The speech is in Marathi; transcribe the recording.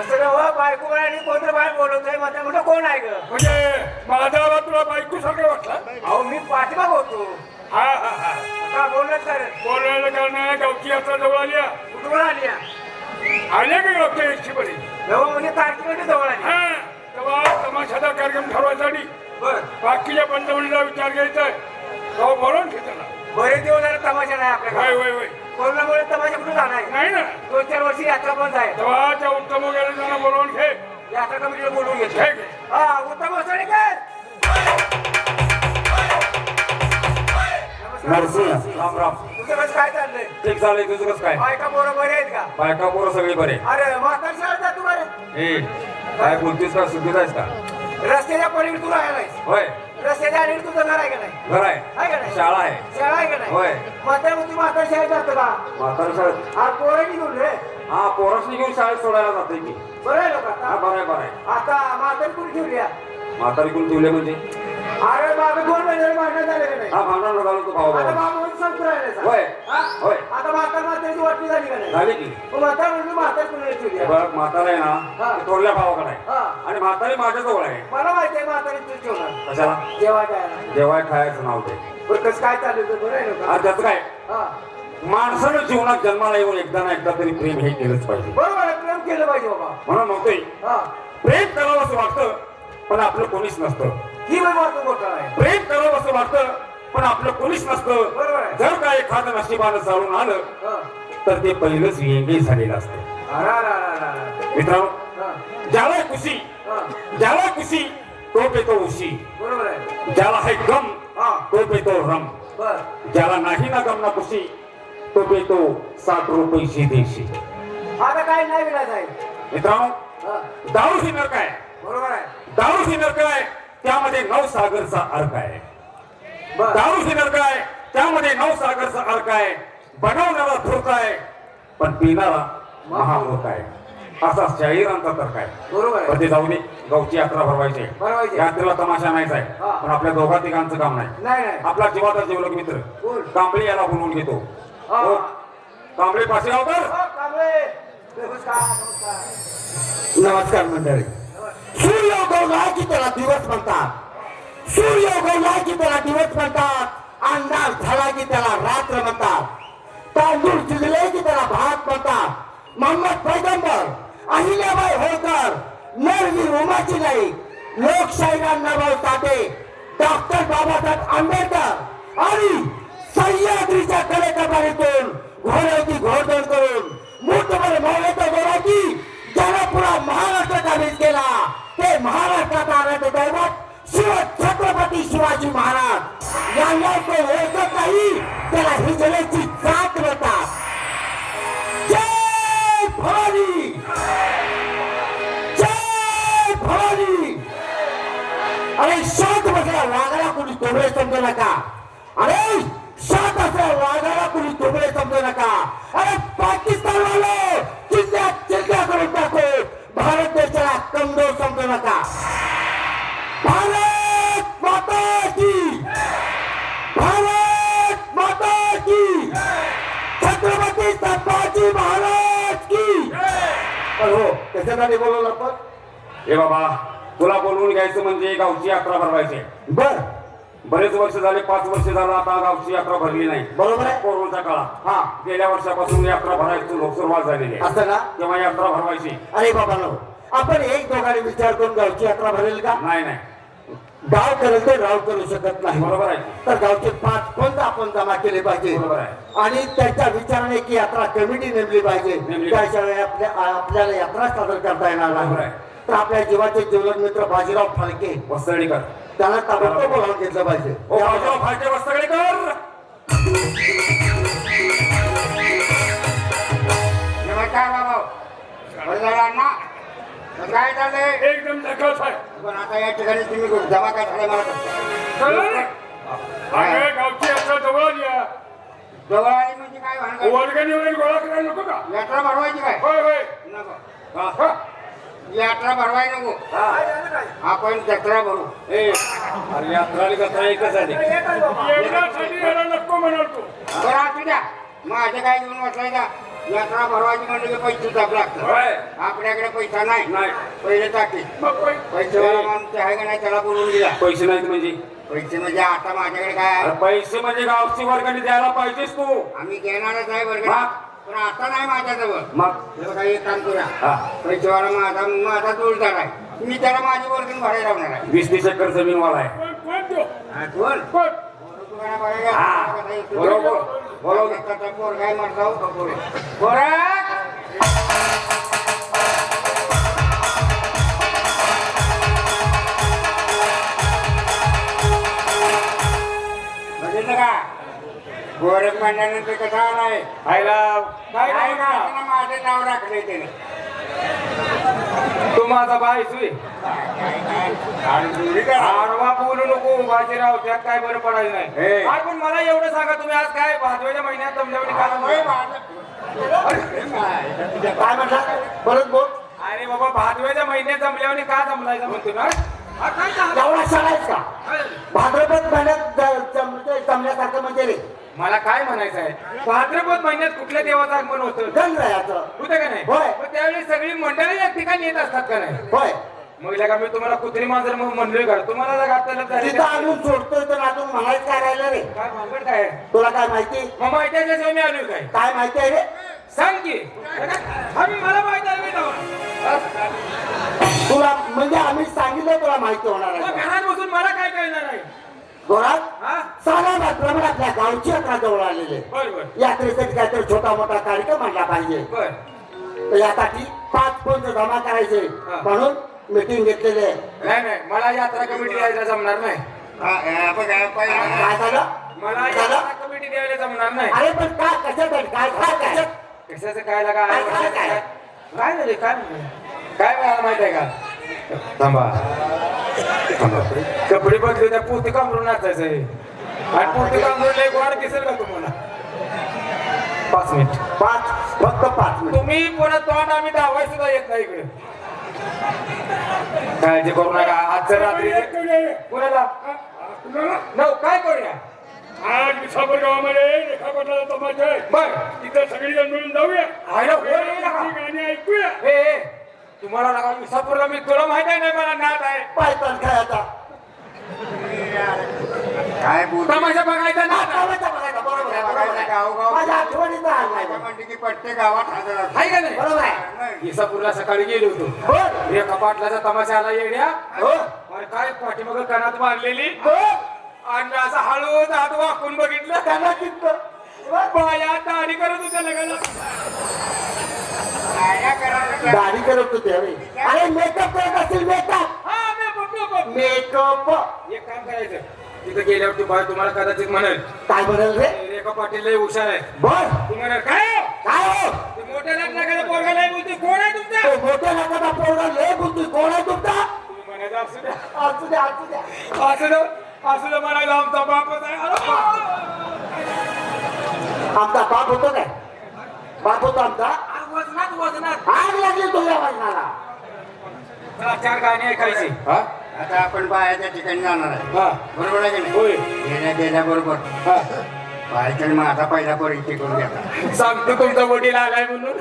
बायको आणि कोणतं बाहेर बोलवतोय? म्हणते म्हटलं कोण आहे ग? म्हणजे माझा आवाज तुला बायको सारखा वाटला? अहो मी पाठीमाग होतो. हा हा हा. का बोलत तर? बोलायला कारण गावची यात्रा जवळ आली आहे. कुठून आली या? आल्या का गावच्या एसटी मध्ये जवळ म्हणजे तारखेकडे जवळ आली. हा तेव्हा तमाशाचा कार्यक्रम ठरवायसाठी बर. बाकीच्या पंचमंडळीचा विचार घ्यायचा आहे. तेव्हा बोलवून घेताना बरेच दिवस झाले तमाशा नाही वय आपल्याकडे वय वय कोरोनामुळे तमाशा कुठे जाणार आहे? नाही ना. दोन चार वर्षी यात्रा बंद आहे. तेव्हा त्या उत्तम वगैरे जण बोलवून घे. यात्रा कमिटीला बोलवून घेतो. घे घे हा उत्तम काय नरसिंह राम राम. तुझं कसं काय चाललंय? ठीक चाललंय तुझं कसं काय? बायका पोरं बरे आहेत का? बायका पोरं सगळी बरे अरे म्हातारी शाळेत बरे. ए काय बोलतीस का? सुखीत आहेस का? रस्त्याच्या पलीकडे तू राहायलायस. होय. रस्त्याच्या अलीकडे तुझं घर आहे का नाही घर आहे का आहे नाही? शाळा आहे शाळा आहे का नाही होय. म्हातारी तू म्हातारी शाळेत जातो का म्हातारा शाळेत आज पोरं निघून रे हा पोरासनी घेऊन शाळेत सोडायला जाते की बरं आहे लोक हा आता बरं आहे बरं आहे आता म्हातारी कुठे ठेवली आहे? म्हातारी कोण ठेवले म्हणजे अरे बाबा दोन महिने भांडण झाले का नाही हा भांडण झालं तो भाऊ आता भाऊ बाबा संपू राहिले. होय. हा? होय. म्हातारीची वाटणी झाली का नाही? झाली की. मग म्हातार म्हणून म्हातार कुणाला ठेवली आहे? बघ म्हातारा आहे हा. ना थोरल्या भावाकडे हा. आहे आणि म्हातारी माझ्याजवळ आहे. मला माहिती आहे म्हातारी तू ठेवणार. कशाला? जेव्हा जायला जेव्हा खायचं नाव ते बरं कसं काय चालू होतं बरं आहे लोक आज त्याचं काय? हा. माणसानं जीवनात जन्माला येऊन एकदा ना एकदा तरी प्रेम हे केलंच पाहिजे. बरोबर आहे प्रेम केलं पाहिजे बाबा. म्हणून म्हणतोय हा. प्रेम करावं असं वाटतं पण आपलं कोणीच नसतं. ही बाई आहे प्रेम करावं असं वाटतं पण आपलं कोणीच नसतं. जर का एखादं नशिबानं चालून आलं. तर ते पहिलंच वेगळी झालेलं असतं. मित्रांनो ज्याला खुशी. ज्याला खुशी तो पेतो उशी. बरोबर आहे. ज्याला आहे गम तो पेतो रम. ज्याला नाही ना गम ना खुशी तो पेतो साठ रुपये देशी आता काय नाही विलाज आहे मित्रांनो दारू ही नरक आहे. बरोबर आहे. दारू ही नरक आहे. त्यामध्ये नऊ सागरचा अर्क आहे. दारू ही नरक आहे त्यामध्ये नऊ सागरचा अर्क आहे बनवणारा धूर्त आहे पण पिणारा महामूर्ख आहे असा शाहिरांचा तर्क आहे बरोबर ते जाऊ दे गावची यात्रा भरवायची. यात्रेला तमाशा नाहीच आहे. पण आपल्या दोघा तिघांचं काम नाही. आपला जीवाचा जीवलग मित्र? कांबळे याला बोलवून घेतो. हा. कांबळे पासेगावकर हो, कांबळे. नमस्कार. मंडळी. सूर्य उगवला की त्याला दिवस म्हणतात? उगवला की त्याला दिवस म्हणतात अंदाज झाला की त्याला रात्र म्हणतात. तांदूळ शिजले की त्याला भात म्हणतात. मोहम्मद पैगंबर अहिल्याबाई होळकर नरवीर उमाची नाईक लोकशाहीला नभाव साठे डॉक्टर बाबासाहेब आंबेडकर आणि सह्याद्रीच्या कलेकबारीतून घोड्याची घोडदोड करून मोठमोठे मौल्याच्या जोराची ज्याला पुरा महाराष्ट्राचा काबीज केला. ते महाराष्ट्राचा आराध्य दैवत शिवत छत्रपती शिवाजी महाराज. यांना तो ओळखत नाही त्याला हिजलेची जात म्हणतात. जय भवानी! जय भवानी! अरे शांत बसला वाघाला कोणी तोबडे समजू नका. अरे शांत असल्या वाघाला कोणी तोबडे समजू नका. पण हो त्याच्यासाठी बोलवलं आपण? हे बाबा तुला बोलवून घ्यायचं म्हणजे गावची यात्रा भरवायची. बर. बरेच वर्ष झाले पाच वर्ष झालं आता गावची यात्रा भरली नाही. बरोबर आहे. कोरोनाच्या काळात हा. गेल्या वर्षापासून यात्रा भरायची लोक सुरुवात झालेली आहे. असं ना? तेव्हा यात्रा भरवायची. अरे बाबा नो आपण एक दोघांनी विचार करून गावची यात्रा भरेल का? नाही नाही. गाव करेल तर राव करू शकत नाही. बरोबर आहे. तर गावचे पाच फंड आपण जमा केले पाहिजे. बरोबर आहे. आणि त्यांच्या विचाराने की यात्रा कमिटी नेमली पाहिजे. नेमली त्याशिवाय आपल्या आपल्याला यात्रा सादर करता येणार बरोबर नाही आहे. तर आपल्या जीवाचे जीवन मित्र बाजीराव फाळके वस्तळीकर त्यांना ताबडतोब बोलावून घेतलं पाहिजे. ओ बाजीराव फाळके वस्तळीकर नमस्कार बाबा. वडिलांना काय चाललंय एकदम दखल आहे पण आता या ठिकाणी तुम्ही जमा काय झाले मला. कळलं गावची यात्रा जवळ आली आहे. जवळ आली म्हणजे काय भानगड? वर्गणी वगैरे गोळा करायला नको का? यात्रा भरवायची काय? होय होय. नको. हा, हा. यात्रा भरवाय नको. आपण जत्रा भरू. ए अरे यात्रा आणि जत्रा एकच याला नको म्हणाल तू बरं असू द्या. माझं काय घेऊन वाटलंय का? यात्रा भरवायची म्हणजे की पैसे दाब लागतात. आपल्याकडे पैसा नाही. नाही. पहिले टाकी. मग पै- पैसेवाला माणूस आहे का नाही त्याला बोलून दिला. पैसे नाहीत म्हणजे? पैसे म्हणजे आता माझ्याकडे काय पैसे म्हणजे गावची वर्गणी द्यायला पाहिजेस तू. आम्ही घेणारच आहे वर्ग. पण आता नाही माझ्याजवळ. मग? हे एक काम करूया हा. पैसेवाला माझा माझा जोडदार आहे. मी त्याला माझी वर्गण भरायला लावणार आहे. वीस तीस एकर जमीन वाला आहे कोण? तो हा, बोल कोण तुम्हाला बघा हा. बरोबर. बरोबर. त्याचा पोरगा आहे माझा हो का पोरं? पोरं! बघितलं का गोरख म्हणल्यानंतर कसा आलाय आयला काय काय नाही का का माझं नाव राखलंय त्याने तू माझा बाय तुय आणि चोरी करा. आडवा बोलू नको बाजीराव त्यात काय बरं पडायचं. नाही. आज पण मला एवढं सांगा तुम्ही आज काय भाजवाच्या महिन्यात अरे, काय म्हटला परत बोल. अरे बाबा भादव्याच्या महिन्यात जमल्यावर का जमलायचं म्हणतो ना? काय काय? भाद्रपद महिन्यात जमल्यासारखं म्हणजे रे. मला काय म्हणायचं आहे? भाद्रपद महिन्यात कुठल्या देवाचं आगमन होतं? गणरायाचं होतं का नाही? होय. मग त्यावेळी सगळी मंडळी एक ठिकाणी येत असतात का नाही? होय. मग का मी तुम्हाला कुत्री मांजर म्हणून म्हणलोय का? तुम्हाला जर आपल्याला झाली तिथं आणून सोडतोय तर अजून म्हणायचं काय राहिलं रे? काय भानगड काय आहे? तुला काय माहिती? मग माहिती आहे त्याच्याशिवाय मी आलोय काय? काय माहिती आहे रे? सांग की. आम्ही मला माहिती आहे मी जाऊ. तुला म्हणजे आम्ही सांगितलं तुला माहिती होणार मग आहे घरात बसून मला काय कळणार आहे? घोरात? हा? साला मात्र आपल्या गावची यात्रा जवळ आलेली आहे. यात्रेसाठी काहीतरी छोटा मोठा कार्यक्रम आणला पाहिजे. यासाठी पाच पंच जमा करायचे. म्हणून मिटिंग घेतलेली आहे. नाही नाही. मला यात्रा कमिटी द्यायला जमणार नाही. हा, हे काय झालं? मला यात्रा कमिटी द्यायला जमणार नाही. अरे पण काय कशासाठी काय काय काय? कशाचं काय लागा काय, काय, झाले काय? काय? मला माहीत आहे का? थांबा. कपडे बदलू त्या पोती कामरून नाचायचं आणि पोती कामरून लय गोड दिसेल का तुम्हाला? पाच मिनिट. पाच फक्त पाच मिनिट. तुम्ही पुन्हा तोंड आम्ही धावाय सुद्धा येत नाही इकडे. काळजी करू नका. आजच्या रात्री एक. कुणाला? हा? नऊ काय करूया आज विसापूर गावामध्ये रेखापटाला तमाशा आहे. बर. तिथं सगळी जण मिळून जाऊया. गाणी ऐकूया. हे तुम्हाला लागा विसापूरला मी तुला माहीत आहे नाही मला नाद आहे. पायथन खेळायचा काय बोल तमाशा बघायचा माझ्या. म्हणते की प्रत्येक गावात हजर. असतो. आहे का नाही? बरोबर आहे. विसापूरला सकाळी गेलो होतो. बोल एका पाटलाचा तमाशा आला येड्या हो. आणि काय पाठीमाग कणात मारलेली? बोल आणि असं हळू हात वाकून बघितलं. त्यांना तिथं बोल. बाया दाढी करत होत्या लगायला काय नाही करायचं? दाढी करत होते अरे अरे मेकअप करत एक काम करायचं. तिथं गेल्यावर तुम्हाला कदाचित म्हणेल काय म्हणेल रे? रेखा पाटील लय हुशार आहे. बोल तू म्हणाल काय हो? काय हो? ते मोठ्या लग्नाकडे पोरगा नाही बोलते कोण आहे तुमचा? तो मोठ्या नाकाचा पोरगा लय बुद्धी कोण आहे तुमचा? तुम्ही म्हणायचं असू द्या. असू द्या असू द्या. असू द्या असू द्या म्हणायला आमचा बापच आहे अरे. आमचा बाप होतो काय? बाप होतो आमचा? अरे वजनात वजनात आग लागली तुझ्या वाजनाला चला, चार गाणी ऐकायची. हा? आता आपण बायाच्या ठिकाणी जाणार आहे. बरोबर आहे की नाही? होय. येण्या गेल्याबरोबर हा. बाहेरच्या माझा पहिला परिचय करून घ्या. सांगतो तुमचा वडील आलाय म्हणून.